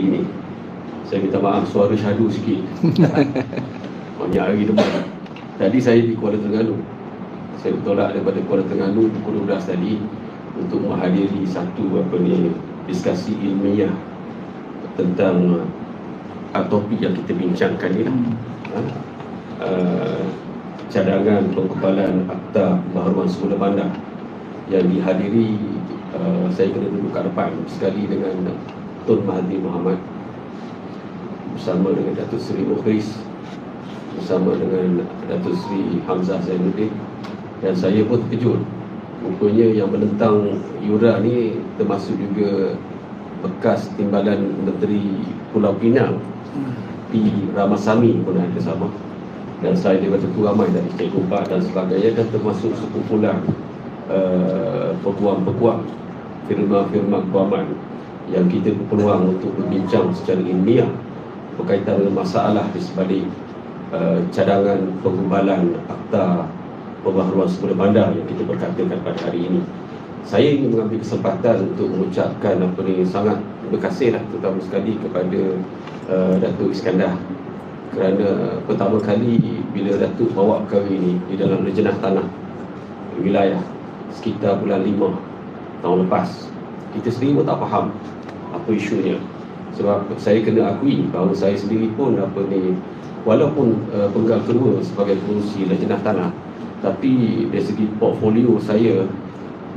hari ini. Saya minta maaf suara syadu sikit. Banyak hari depan. Tadi saya di Kuala Terengganu. Saya bertolak daripada Kuala Terengganu pukul 12 tadi untuk menghadiri satu apa ni diskusi ilmiah tentang uh, topik yang kita bincangkan ni lah. Uh, cadangan pengkebalan Akta Baharuan Semula Bandar yang dihadiri uh, saya kena duduk kat depan sekali dengan Tun Mahathir Muhammad bersama dengan Datuk Seri Mukhris bersama dengan Datuk Seri Hamzah Zainuddin dan saya pun terkejut. Rupanya yang menentang Yura ni termasuk juga bekas timbalan Menteri Pulau Pinang P. Ramasamy pun ada sama. Dan saya daripada tu ramai dari Cik Gumpa dan sebagainya dan termasuk sekumpulan uh, peguam-peguam firma-firma keguaman yang kita berpeluang untuk berbincang secara ilmiah berkaitan dengan masalah di sebalik uh, cadangan pengumbalan akta pembaharuan semula bandar yang kita berkatakan pada hari ini. Saya ingin mengambil kesempatan untuk mengucapkan apa ni sangat terima kasih lah terutama sekali kepada uh, Datuk Iskandar kerana pertama kali bila Datuk bawa perkara ini di dalam rejenah tanah wilayah sekitar bulan 5 tahun lepas kita sendiri pun tak faham apa isunya sebab saya kena akui bahawa saya sendiri pun apa ni walaupun uh, penggal kedua sebagai pengurusi rejenah tanah tapi dari segi portfolio saya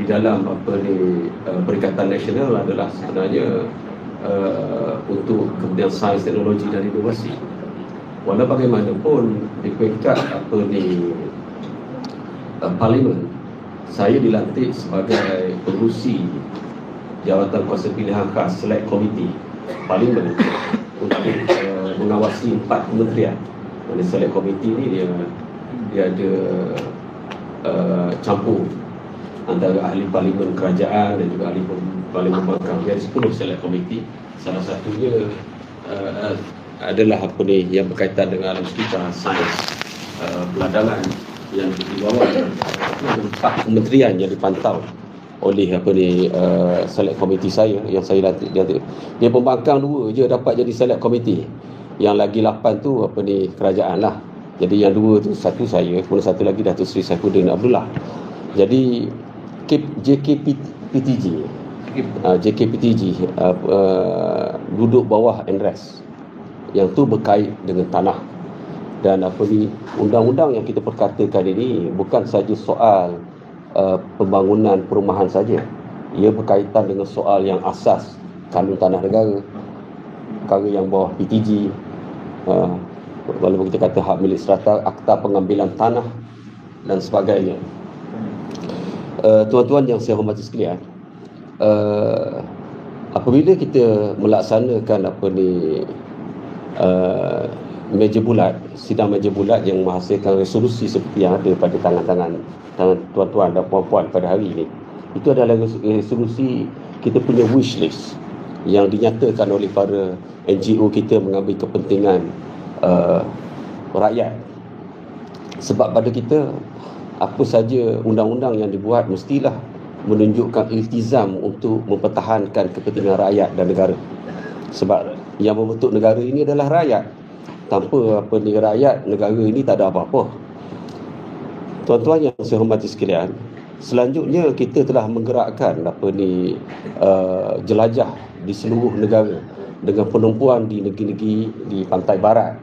di dalam apa ni uh, Perikatan Nasional adalah sebenarnya uh, untuk kemudian sains teknologi dan inovasi. Walau bagaimanapun di peringkat apa ni uh, parlimen saya dilantik sebagai pengurusi jawatan kuasa pilihan khas select committee. Parlimen untuk uh, mengawasi empat kementerian. Mana select committee ni dia dia ada uh, campur antara ahli parlimen kerajaan dan juga ahli parlimen pembangkang dia ada 10 select committee. Salah satunya uh, adalah apa ni yang berkaitan dengan alam sekitar sains uh, peladangan yang di bawah. Empat kementerian yang dipantau oleh apa ni uh, select committee saya yang saya latih dia, dia pembangkang dua je dapat jadi select committee. Yang lagi lapan tu apa ni kerajaan lah. Jadi yang dua tu satu saya kemudian satu lagi Datuk Seri Saifuddin Abdullah. Jadi JKPTG uh, JKPTG uh, uh, duduk bawah NRES yang tu berkait dengan tanah. Dan apa ni undang-undang yang kita perkatakan ini bukan saja soal uh, pembangunan perumahan saja. Ia berkaitan dengan soal yang asas kanun tanah negara perkara yang bawah PTG uh, walaupun kita kata hak milik serata akta pengambilan tanah dan sebagainya. Uh, tuan-tuan yang saya hormati sekalian uh, apabila kita melaksanakan apa ni uh, meja bulat, sidang meja bulat yang menghasilkan resolusi seperti yang ada pada tangan-tangan tangan tuan-tuan dan puan-puan pada hari ini. Itu adalah resolusi kita punya wish list yang dinyatakan oleh para NGO kita mengambil kepentingan uh, rakyat. Sebab pada kita apa saja undang-undang yang dibuat mestilah menunjukkan iltizam untuk mempertahankan kepentingan rakyat dan negara. Sebab yang membentuk negara ini adalah rakyat. Tanpa apa ni rakyat, negara ini tak ada apa-apa. Tuan-tuan yang saya hormati sekalian, selanjutnya kita telah menggerakkan apa ni uh, jelajah di seluruh negara dengan penumpuan di negeri-negeri di pantai barat.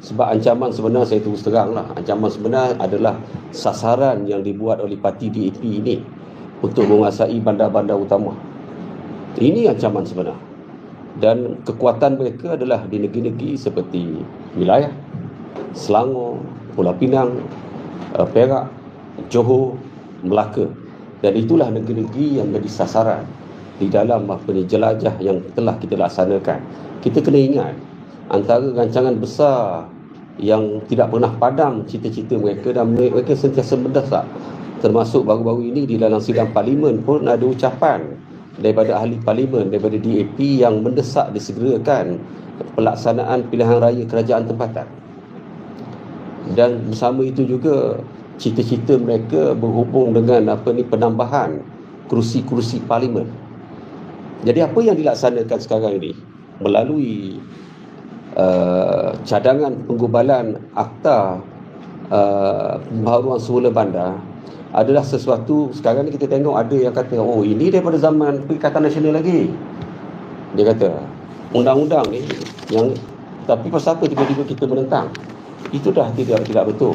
Sebab ancaman sebenar saya terus terang lah. Ancaman sebenar adalah sasaran yang dibuat oleh parti DAP ini untuk menguasai bandar-bandar utama. Ini ancaman sebenar dan kekuatan mereka adalah di negeri-negeri seperti wilayah Selangor, Pulau Pinang, uh, Perak, Johor, Melaka dan itulah negeri-negeri yang menjadi sasaran di dalam apa ni jelajah yang telah kita laksanakan. Kita kena ingat antara rancangan besar yang tidak pernah padam cita-cita mereka dan mereka sentiasa mendesak termasuk baru-baru ini di dalam sidang parlimen pun ada ucapan daripada ahli parlimen daripada DAP yang mendesak disegerakan pelaksanaan pilihan raya kerajaan tempatan. Dan bersama itu juga cita-cita mereka berhubung dengan apa ni penambahan kerusi-kerusi parlimen. Jadi apa yang dilaksanakan sekarang ini? Melalui uh, cadangan penggubalan akta uh, pembaharuan semula bandar adalah sesuatu sekarang ni kita tengok ada yang kata oh ini daripada zaman Perikatan Nasional lagi. Dia kata undang-undang ni yang tapi pasal apa tiba-tiba kita menentang? Itu dah tidak tidak betul.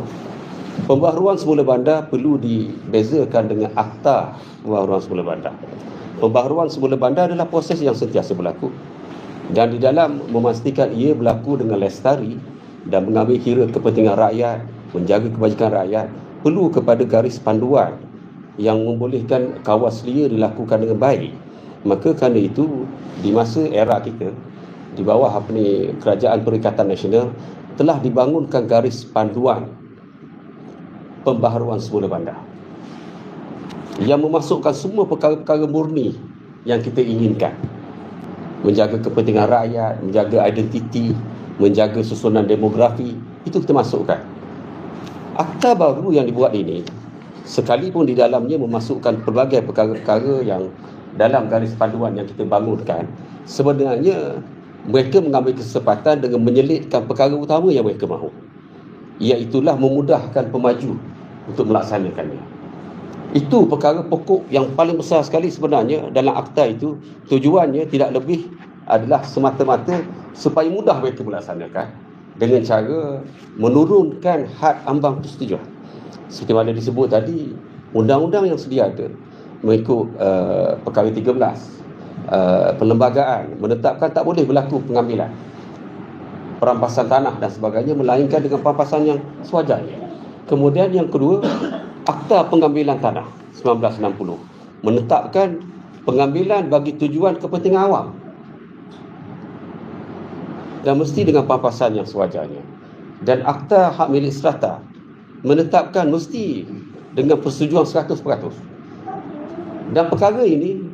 Pembaharuan semula bandar perlu dibezakan dengan akta pembaharuan semula bandar. Pembaharuan semula bandar adalah proses yang sentiasa berlaku. Dan di dalam memastikan ia berlaku dengan lestari dan mengambil kira kepentingan rakyat menjaga kebajikan rakyat perlu kepada garis panduan yang membolehkan kawas lia dilakukan dengan baik. Maka kerana itu di masa era kita di bawah apa ni kerajaan perikatan nasional telah dibangunkan garis panduan pembaharuan semula bandar. Yang memasukkan semua perkara-perkara murni yang kita inginkan. Menjaga kepentingan rakyat, menjaga identiti, menjaga susunan demografi itu kita masukkan akta baru yang dibuat ini sekalipun di dalamnya memasukkan pelbagai perkara-perkara yang dalam garis panduan yang kita bangunkan sebenarnya mereka mengambil kesempatan dengan menyelitkan perkara utama yang mereka mahu. Iaitulah memudahkan pemaju untuk melaksanakannya itu perkara pokok yang paling besar sekali sebenarnya dalam akta itu. Tujuannya tidak lebih adalah semata-mata supaya mudah mereka melaksanakan dengan cara menurunkan had ambang persetujuan. Seperti mana disebut tadi, undang-undang yang sedia ada mengikut uh, perkara 13 uh, perlembagaan menetapkan tak boleh berlaku pengambilan perampasan tanah dan sebagainya melainkan dengan perampasan yang sewajarnya. Kemudian yang kedua, Akta Pengambilan Tanah 1960 menetapkan pengambilan bagi tujuan kepentingan awam dan mesti dengan pampasan yang sewajarnya. Dan Akta Hak Milik Serata menetapkan mesti dengan persetujuan 100%. Dan perkara ini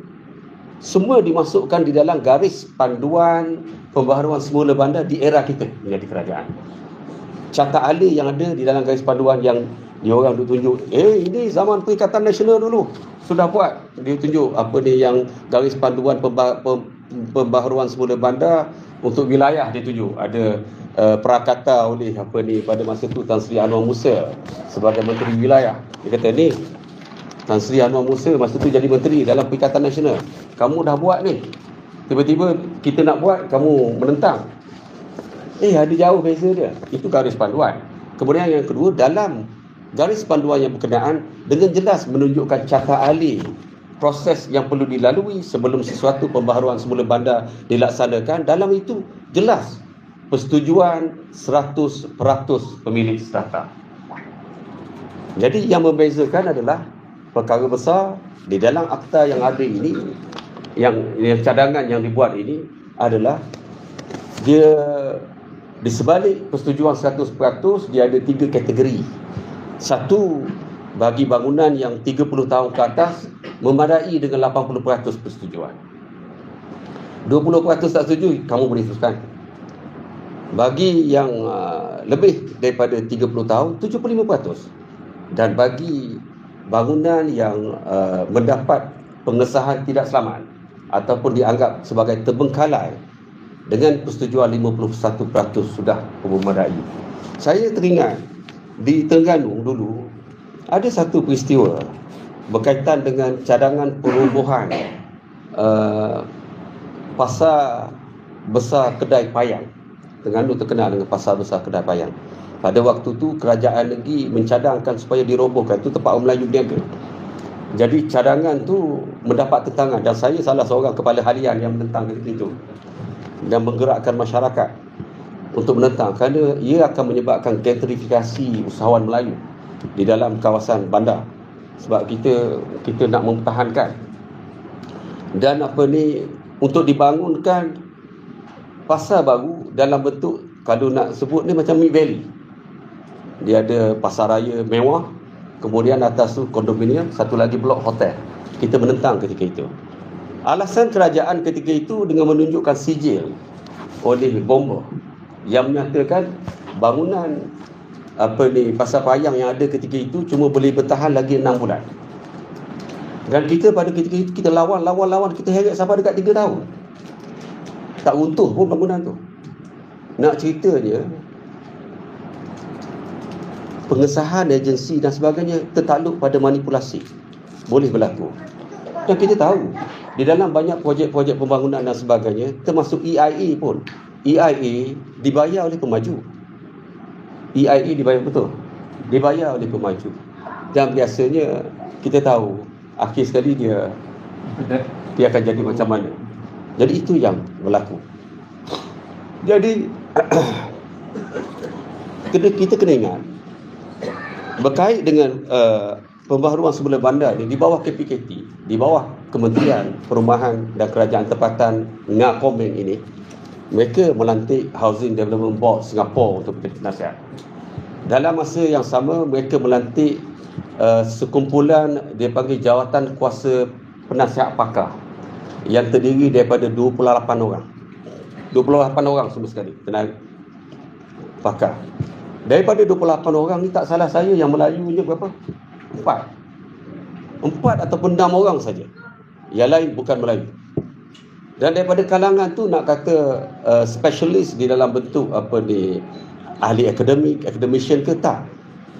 semua dimasukkan di dalam garis panduan pembaharuan semula bandar di era kita menjadi kerajaan. Catat alih yang ada di dalam garis panduan yang dia orang tu tunjuk eh ini zaman perikatan nasional dulu sudah buat dia tunjuk apa ni yang garis panduan pembaharuan semula bandar untuk wilayah dia tunjuk ada uh, prakata oleh apa ni pada masa tu Tan Sri Anwar Musa sebagai menteri wilayah. Dia kata ni Tan Sri Anwar Musa masa tu jadi menteri dalam perikatan nasional. Kamu dah buat ni. Tiba-tiba kita nak buat kamu menentang. Eh ada jauh beza dia. Itu garis panduan. Kemudian yang kedua dalam garis panduan yang berkenaan dengan jelas menunjukkan catat ahli proses yang perlu dilalui sebelum sesuatu pembaharuan semula bandar dilaksanakan dalam itu jelas persetujuan 100% pemilik strata. Jadi yang membezakan adalah perkara besar di dalam akta yang ada ini yang, yang cadangan yang dibuat ini adalah dia di sebalik persetujuan 100% dia ada tiga kategori satu bagi bangunan yang 30 tahun ke atas memadai dengan 80% persetujuan. 20% tak setuju, kamu boleh teruskan. Bagi yang uh, lebih daripada 30 tahun, 75%. Dan bagi bangunan yang uh, mendapat pengesahan tidak selamat ataupun dianggap sebagai terbengkalai dengan persetujuan 51% sudah memadai. Saya teringat di Terengganu dulu ada satu peristiwa berkaitan dengan cadangan perubuhan uh, pasar besar kedai payang. Terengganu terkenal dengan pasar besar kedai payang. Pada waktu tu kerajaan negeri mencadangkan supaya dirobohkan. Itu tempat orang Melayu berniaga. Jadi cadangan tu mendapat tentangan. Dan saya salah seorang kepala harian yang menentang itu dan menggerakkan masyarakat untuk menentang. Kerana ia akan menyebabkan gentrifikasi usahawan Melayu di dalam kawasan bandar sebab kita kita nak mempertahankan. Dan apa ni untuk dibangunkan pasar baru dalam bentuk kalau nak sebut ni macam Mid Valley. Dia ada pasar raya mewah kemudian atas tu kondominium satu lagi blok hotel. Kita menentang ketika itu. Alasan kerajaan ketika itu dengan menunjukkan sijil oleh bomba yang menyatakan bangunan apa ni pasar payang yang ada ketika itu cuma boleh bertahan lagi 6 bulan. Dan kita pada ketika itu kita lawan lawan lawan kita heret sampai dekat 3 tahun. Tak runtuh pun bangunan tu. Nak ceritanya, pengesahan agensi dan sebagainya tertakluk pada manipulasi. Boleh berlaku. Dan kita tahu, di dalam banyak projek-projek pembangunan dan sebagainya, termasuk EIA pun. EIA dibayar oleh pemaju. EIA dibayar betul. Dibayar oleh pemaju. Dan biasanya kita tahu akhir sekali dia dia akan jadi macam mana. Jadi itu yang berlaku. Jadi kita kita kena ingat berkait dengan uh, pembaharuan semula bandar ni di bawah KPKT, di bawah Kementerian Perumahan dan Kerajaan Tempatan Ngakomen ini, mereka melantik Housing Development Board Singapore untuk penasihat. Dalam masa yang sama, mereka melantik uh, sekumpulan dia panggil Jawatan Kuasa Penasihat Pakar yang terdiri daripada 28 orang. 28 orang semua sekali tenaga pakar. Daripada 28 orang ni tak salah saya yang Melayunya berapa? Empat. Empat ataupun enam orang saja. Yang lain bukan Melayu. Dan daripada kalangan tu nak kata uh, specialist di dalam bentuk apa ni ahli akademik, academician ke tak?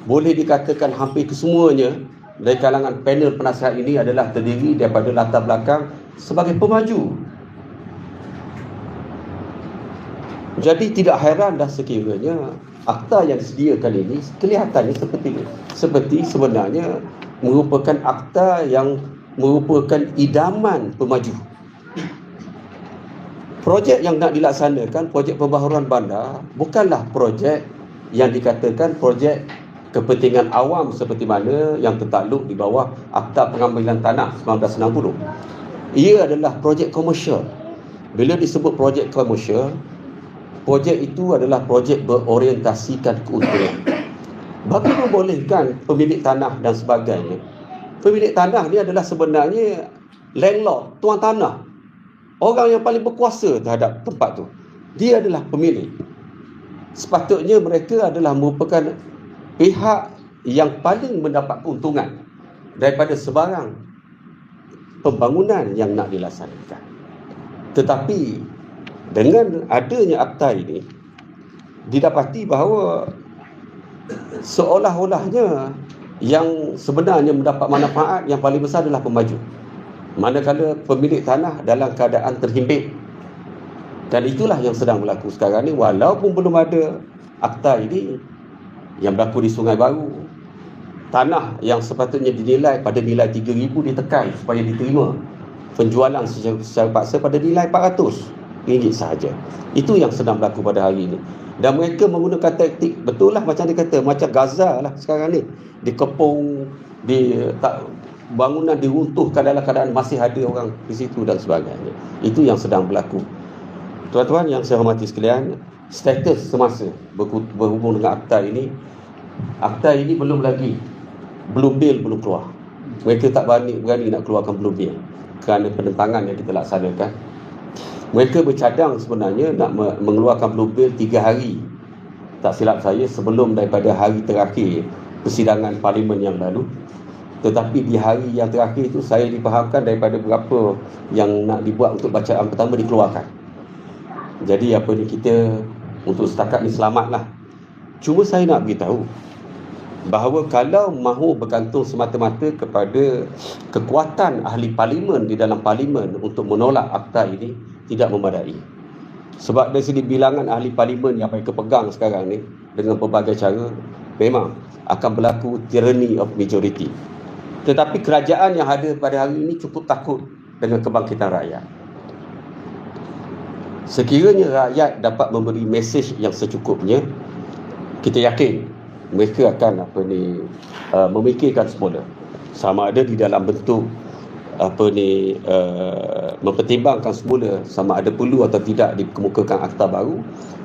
Boleh dikatakan hampir kesemuanya dari kalangan panel penasihat ini adalah terdiri daripada latar belakang sebagai pemaju. Jadi tidak heran dah sekiranya akta yang disediakan ini kelihatannya seperti seperti sebenarnya merupakan akta yang merupakan idaman pemaju. Projek yang nak dilaksanakan, projek pembaharuan bandar bukanlah projek yang dikatakan projek kepentingan awam seperti mana yang tertakluk di bawah Akta Pengambilan Tanah 1960. Ia adalah projek komersial. Bila disebut projek komersial, projek itu adalah projek berorientasikan keuntungan. Bagi membolehkan pemilik tanah dan sebagainya. Pemilik tanah ni adalah sebenarnya landlord, tuan tanah. Orang yang paling berkuasa terhadap tempat tu. Dia adalah pemilik. Sepatutnya mereka adalah merupakan pihak yang paling mendapat keuntungan daripada sebarang pembangunan yang nak dilaksanakan. Tetapi dengan adanya akta ini didapati bahawa seolah-olahnya yang sebenarnya mendapat manfaat yang paling besar adalah pemaju manakala pemilik tanah dalam keadaan terhimpit dan itulah yang sedang berlaku sekarang ni walaupun belum ada akta ini yang berlaku di Sungai Baru tanah yang sepatutnya dinilai pada nilai 3000 ditekan supaya diterima penjualan secara, secara paksa pada nilai 400 ringgit sahaja. Itu yang sedang berlaku pada hari ini. Dan mereka menggunakan taktik betul lah macam dia kata macam Gaza lah sekarang ni dikepung di tak bangunan diruntuhkan dalam keadaan masih ada orang di situ dan sebagainya. Itu yang sedang berlaku. Tuan-tuan yang saya hormati sekalian, status semasa berhubung dengan akta ini, akta ini belum lagi belum bil belum keluar. Mereka tak berani berani nak keluarkan belum bil kerana penentangan yang kita laksanakan mereka bercadang sebenarnya nak mengeluarkan blue bill tiga hari tak silap saya sebelum daripada hari terakhir persidangan parlimen yang lalu tetapi di hari yang terakhir itu saya dipahamkan daripada berapa yang nak dibuat untuk bacaan pertama dikeluarkan jadi apa ni kita untuk setakat ni selamatlah cuma saya nak beritahu bahawa kalau mahu bergantung semata-mata kepada kekuatan ahli parlimen di dalam parlimen untuk menolak akta ini tidak memadai. Sebab dari segi bilangan ahli parlimen yang mereka pegang sekarang ni dengan pelbagai cara memang akan berlaku tyranny of majority. Tetapi kerajaan yang ada pada hari ini cukup takut dengan kebangkitan rakyat. Sekiranya rakyat dapat memberi mesej yang secukupnya, kita yakin mereka akan apa ni uh, memikirkan semula sama ada di dalam bentuk apa ni uh, mempertimbangkan semula sama ada perlu atau tidak dikemukakan akta baru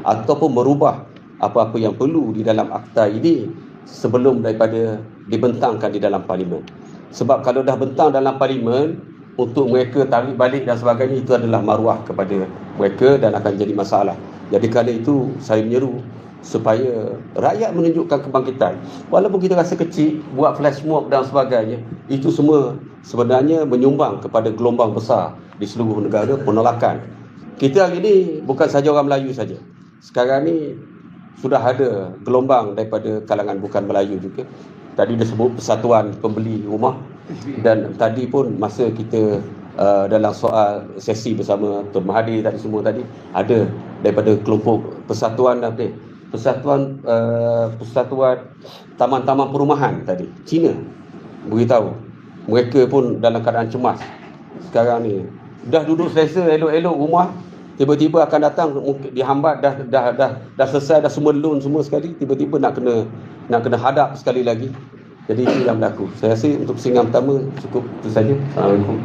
ataupun merubah apa-apa yang perlu di dalam akta ini sebelum daripada dibentangkan di dalam parlimen sebab kalau dah bentang dalam parlimen untuk mereka tarik balik dan sebagainya itu adalah maruah kepada mereka dan akan jadi masalah jadi kerana itu saya menyeru supaya rakyat menunjukkan kebangkitan walaupun kita rasa kecil buat flash mob dan sebagainya itu semua sebenarnya menyumbang kepada gelombang besar di seluruh negara penolakan kita hari ni bukan saja orang Melayu saja. Sekarang ni sudah ada gelombang daripada kalangan bukan Melayu juga. Tadi dia sebut persatuan pembeli rumah. Dan tadi pun masa kita uh, dalam soal sesi bersama Tuan Mahathir tadi semua tadi ada daripada kelompok persatuan apa persatuan uh, persatuan taman-taman perumahan tadi Cina. Beritahu. Mereka pun dalam keadaan cemas. Sekarang ni dah duduk selesa elok-elok rumah tiba-tiba akan datang dihambat dah dah dah dah selesai dah semua loan semua sekali tiba-tiba nak kena nak kena hadap sekali lagi. Jadi itu yang berlaku. Saya rasa untuk singgah pertama cukup itu saja. Assalamualaikum